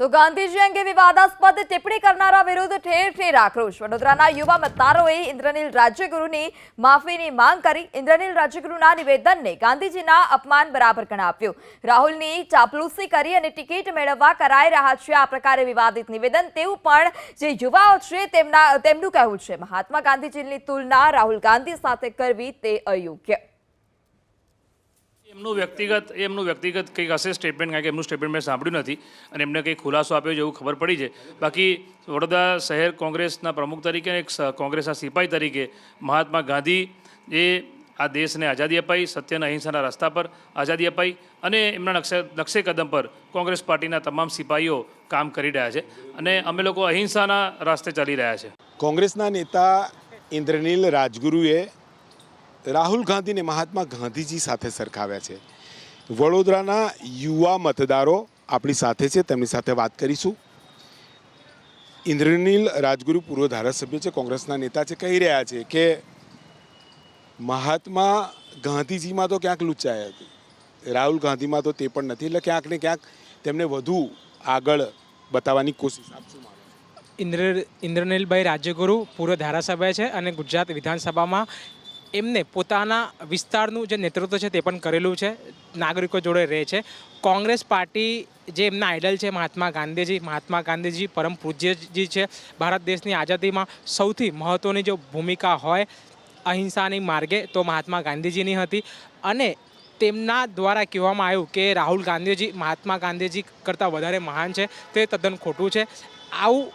તો ગાંધીજી અંગે વિવાદાસ્પદ ટિપ્પણી કરનારા વિરુદ્ધ ઠેર ઠેર આક્રોશ. વડોદરાના યુવા મતદારોએ ઇન્દ્રનીલ રાજ્યગુરુની માફીની માંગ કરી. ઇન્દ્રનીલ રાજ્યગુરુના નિવેદનને ગાંધીજીના અપમાન બરાબર ગણાવ્યું. રાહુલની ચાપલૂસી કરી અને ટિકિટ મેળવવા કરાઈ રહ્યા છે આ પ્રકારે વિવાદિત નિવેદન. તેવું પણ જે યુવાઓ છે તેમના તેમનું કહેવું છે. મહાત્મા ગાંધીજીની તુલના રાહુલ ગાંધી સાથે કરવી તે અયોગ્ય. એમનું વ્યક્તિગત એમનું વ્યક્તિગત કંઈક હશે સ્ટેટમેન્ટ કારણ કે એમનું સ્ટેટમેન્ટ મેં સાંભળ્યું નથી અને એમને કંઈક ખુલાસો આપ્યો જેવું ખબર પડી છે. બાકી વડોદરા શહેર કોંગ્રેસના પ્રમુખ તરીકે એક કોંગ્રેસના સિપાહી તરીકે મહાત્મા ગાંધી એ આ દેશને આઝાદી અપાઈ, સત્યના અહિંસાના રસ્તા પર આઝાદી અપાઈ અને એમના નકશે નકશે કદમ પર કોંગ્રેસ પાર્ટીના તમામ સિપાહીઓ કામ કરી રહ્યા છે અને અમે લોકો અહિંસાના રસ્તે ચાલી રહ્યા છે. કોંગ્રેસના નેતા ઇન્દ્રનીલ રાજગુરુએ રાહુલ ગાંધીને મહાત્મા ગાંધીજી સાથે સરખાવ્યા છે. વડોદરાના યુવા મતદારો આપણી સાથે છે, તેમની સાથે વાત કરીશું. ઇન્દ્રનીલ રાજગુરુ પૂર્વ ધારાસભ્ય છે, કોંગ્રેસના નેતા છે, કહી રહ્યા છે કે મહાત્મા ગાંધીજીમાં તો ક્યાંક લુચાઈ હતી રાહુલ ગાંધીમાં તો તે પણ નથી, એટલે ક્યાંક ને ક્યાંક તેમને વધુ આગળ બતાવવાની કોશિશ આપશું ઇન્દ્ર, ઇન્દ્રનીલભાઈ રાજ્યગુરુ પૂર્વ ધારાસભ્ય છે અને ગુજરાત વિધાનસભામાં એમને પોતાના વિસ્તારનું જે નેતૃત્વ છે તે પણ કરેલું છે, નાગરિકો જોડે રહે છે. કોંગ્રેસ પાર્ટી જે એમના આઇડલ છે, મહાત્મા ગાંધીજી મહાત્મા ગાંધીજી પરમ પૂજ્યજી છે. ભારત દેશની આઝાદીમાં સૌથી મહત્ત્વની જો ભૂમિકા હોય અહિંસાની માર્ગે તો મહાત્મા ગાંધીજીની હતી. અને તેમના દ્વારા કહેવામાં આવ્યું કે રાહુલ ગાંધીજી મહાત્મા ગાંધીજી કરતાં વધારે મહાન છે, તે તદ્દન ખોટું છે. આવું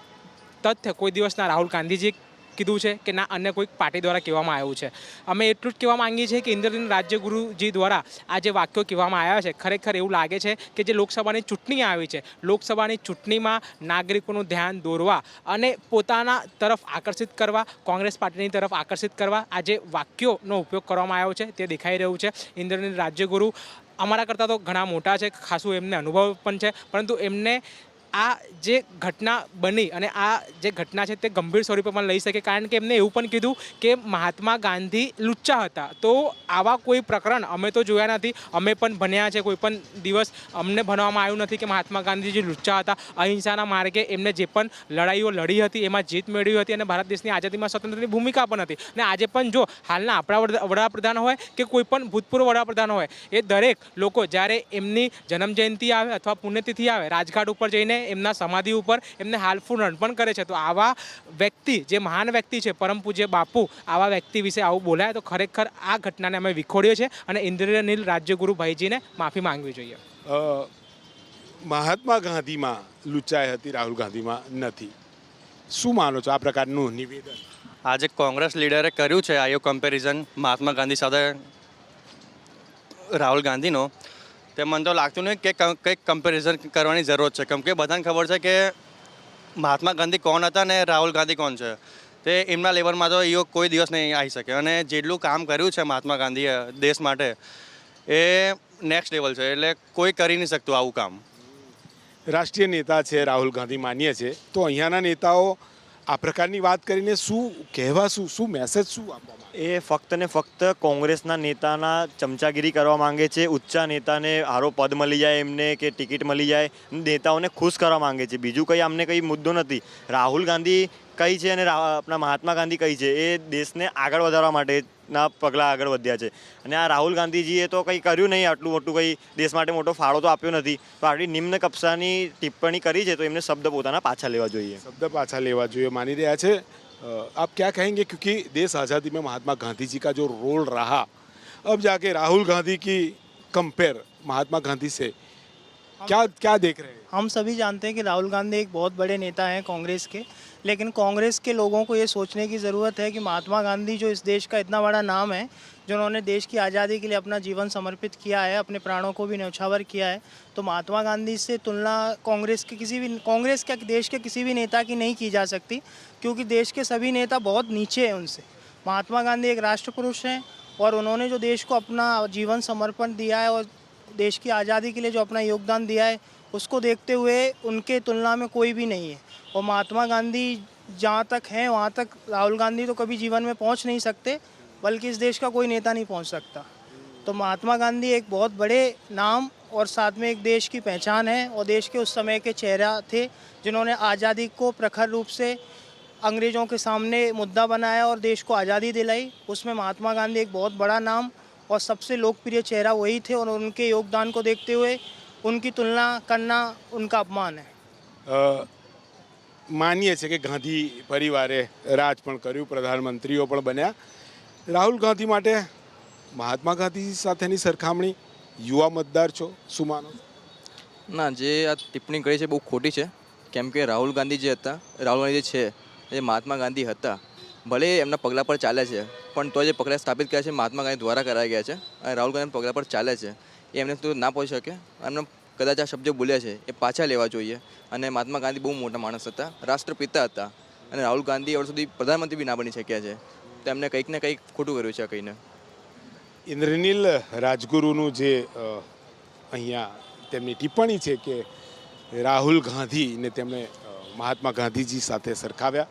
તથ્ય કોઈ દિવસના રાહુલ ગાંધીજીએ કીધું છે કે ના, અન્ય કોઈક પાર્ટી દ્વારા કહેવામાં આવ્યું છે. અમે એટલું જ કહેવા માંગીએ છીએ કે ઇન્દ્રજીન રાજ્યગુરુજી દ્વારા આ જે વાક્યો કહેવામાં આવ્યા છે, ખરેખર એવું લાગે છે કે જે લોકસભાની ચૂંટણી આવી છે, લોકસભાની ચૂંટણીમાં નાગરિકોનું ધ્યાન દોરવા અને પોતાના તરફ આકર્ષિત કરવા, કોંગ્રેસ પાર્ટીની તરફ આકર્ષિત કરવા આ જે વાક્યોનો ઉપયોગ કરવામાં આવ્યો છે તે દેખાઈ રહ્યું છે. ઇન્દ્રજીન રાજ્યગુરુ અમારા કરતાં તો ઘણા મોટા છે, ખાસું એમને અનુભવ પણ છે, પરંતુ એમને આ જે ઘટના બની અને આ જે ઘટના છે તે ગંભીર સ્વરૂપે લઈ શકે, કારણ કે એમને એવું પણ કીધું કે મહાત્મા ગાંધી લુચ્ચા હતા. તો આવા કોઈ પ્રકરણ અમે તો જોયા નથી. અમે પણ ભણ્યા છે, કોઈ પણ દિવસ અમને ભણવામાં આવ્યું નથી કે મહાત્મા ગાંધીજી લુચ્ચા હતા. અહિંસાના માર્ગે એમને જે પણ લડાઈઓ લડી હતી, એમાં જીત મેળવી હતી અને ભારત દેશની આઝાદીમાં સ્વતંત્રની ભૂમિકા પણ હતી. અને આજે પણ જો હાલના આપણા વડાપ્રધાન હોય કે કોઈ પણ ભૂતપૂર્વ વડાપ્રધાન હોય, એ દરેક લોકો જ્યારે એમની જન્મજયંતિ આવે અથવા પુણ્યતિથિ આવે, રાજઘાટ ઉપર જઈને એમના સમાધિ ઉપર એમને હાલફૂલ રણ પણ કરે છે. તો આવા વ્યક્તિ જે મહાન વ્યક્તિ છે પરમ પૂજ્ય બાપુ આવા વ્યક્તિ વિશે આવું બોલાય તો ખરેખર આ ઘટનાને અમે વિખોડીએ છીએ અને ઇન્દ્રનીલ રાજ્યગુરુ ભાઈજીને માફી માંગવી જોઈએ. મહાત્મા ગાંધીમાં લુચાઈ હતી રાહુલ ગાંધીમાં નથી. શું માનો છો આ પ્રકારનું નિવેદન? આજે કોંગ્રેસ લીડરે કર્યું છે આયો કમ્પેરિઝન મહાત્મા ગાંધી સાથે રાહુલ ગાંધીનો. તે મને તો લાગતું નહીં કે કંઈક કમ્પેરિઝન કરવાની જરૂર છે. કેમ કે બધાને ખબર છે કે મહાત્મા ગાંધી કોણ હતા ને રાહુલ ગાંધી કોણ છે? તે એમના લેવલમાં તો એઓ કોઈ દિવસ નહીં આવી શકે. અને જેટલું કામ કર્યું છે મહાત્મા ગાંધીએ દેશ માટે, એ નેક્સ્ટ લેવલ છે. એટલે કોઈ કરી નહીં શકતું આવું કામ. રાષ્ટ્રીય નેતા છે રાહુલ ગાંધી માનીએ છે. તો અહીંયાના નેતાઓ આ પ્રકારની વાત કરીને શું કહેવા, શું શું મેસેજ શું આપવામાં એ ફક્ત ને ફક્ત કોંગ્રેસના નેતાના ચમચાગીરી કરવા માંગે છે. ઊંચા નેતાને હારો પદ મળી જાય એમને કે ટિકિટ મળી જાય, નેતાઓને ખુશ કરવા માંગે છે. બીજું કંઈ અમને કંઈ મુદ્દો નથી. રાહુલ ગાંધી કઈ છે અને રા- આપણા મહાત્મા ગાંધી કઈ છે એ દેશને આગળ વધારવા માટેના પગલાં આગળ વધ્યા છે અને આ રાહુલ ગાંધીજીએ તો કંઈ કર્યું નહીં આટલું મોટું કંઈ દેશ માટે મોટો ફાળો તો આપ્યો નથી તો આટલી નિમ્ન કક્ષાની ટિપ્પણી કરી છે તો એમને શબ્દ પોતાના પાછા લેવા જોઈએ शब्द पाछा लेवा જોઈએ માની રહ્યા છે अ, आप क्या कहेंगे क्योंकि देश आज़ादी में महात्मा गांधी जी का जो रोल रहा अब जाके राहुल गांधी की कंपेयर महात्मा गांधी से क्या क्या देख रहे हैं हम सभी जानते हैं कि राहुल गांधी एक बहुत बड़े नेता हैं कांग्रेस के लेकिन कांग्रेस के लोगों को ये सोचने की ज़रूरत है कि महात्मा गांधी जो इस देश का इतना बड़ा नाम है, जिन्होंने देश की आज़ादी के लिए अपना जीवन समर्पित किया है, अपने प्राणों को भी न्यौछावर किया है तो महात्मा गांधी से तुलना कांग्रेस के किसी भी, कांग्रेस के, देश के किसी भी नेता की नहीं की जा सकती, क्योंकि देश के सभी नेता बहुत नीचे हैं उनसे। महात्मा गांधी एक राष्ट्र पुरुष हैं और उन्होंने जो देश को अपना जीवन समर्पण दिया है और देश की आज़ादी के लिए जो अपना योगदान दिया है उसको देखते हुए उनके तुलना में कोई भी नहीं है। और महात्मा गांधी जहाँ तक हैं, वहाँ तक राहुल गांधी तो कभी जीवन में पहुँच नहीं सकते, बल्कि इस देश का कोई नेता नहीं पहुँच सकता। तो महात्मा गांधी एक बहुत बड़े नाम और साथ में एक देश की पहचान है और देश के उस समय के चेहरा थे जिन्होंने आज़ादी को प्रखर रूप से अंग्रेज़ों के सामने मुद्दा बनाया और देश को आज़ादी दिलाई। उसमें महात्मा गांधी एक बहुत बड़ा नाम और सबसे लोकप्रिय चेहरा वही थे और उनके योगदान को देखते हुए उनकी तुलना करना उनका अपमान है અ, માનીએ છીએ કે ગાંધી પરિવારે રાજ પણ કર્યું પ્રધાનમંત્રીઓ પણ બન્યા રાહુલ ગાંધી માટે મહાત્મા ગાંધી સાથેની સરખામણી યુવા મતદાર છો શું માનો છો? ના જે આ ટિપ્પણી કરી છે બહુ ખોટી છે કેમ કે રાહુલ ગાંધી જે હતા રાહુલ ગાંધી જે છે એ મહાત્મા ગાંધી હતા ભલે એમના પગલા પર ચાલે છે પણ તો જે પગલાં સ્થાપિત કર્યા છે મહાત્મા ગાંધી દ્વારા કરાયા ગયા છે અને રાહુલ ગાંધી પગલા પર ચાલે છે એ એમને તો ના પહોંચી શકે. એમને કદાચ આ શબ્દો બોલ્યા છે, એ પાછા લેવા જોઈએ. અને મહાત્મા ગાંધી બહુ મોટા માણસ હતા, રાષ્ટ્રપિતા હતા. અને રાહુલ ગાંધી હવે સુધી પ્રધાનમંત્રી બી ના બની શક્યા છે. તો એમને કંઈક ને કંઈક ખોટું કર્યું છે કંઈને ઇન્દ્રનીલ રાજગુરુનું જે અહીંયા તેમની ટિપ્પણી છે કે રાહુલ ગાંધીને તેમણે મહાત્મા ગાંધીજી સાથે સરખાવ્યા.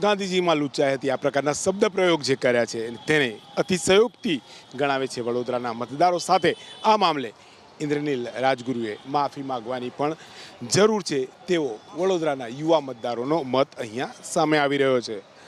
ગાંધીજીમાં લૂંચાઈ હતી. આ પ્રકારના શબ્દ પ્રયોગ જે કર્યા છે તેને અતિશયોક્તિ ગણાવે છે વડોદરાના મતદારો સાથે. આ મામલે ઇન્દ્રનીલ રાજગુરુએ માફી માગવાની પણ જરૂર છે. તેવો વડોદરાના યુવા મતદારોનો મત અહીંયા સામે આવી રહ્યો છે.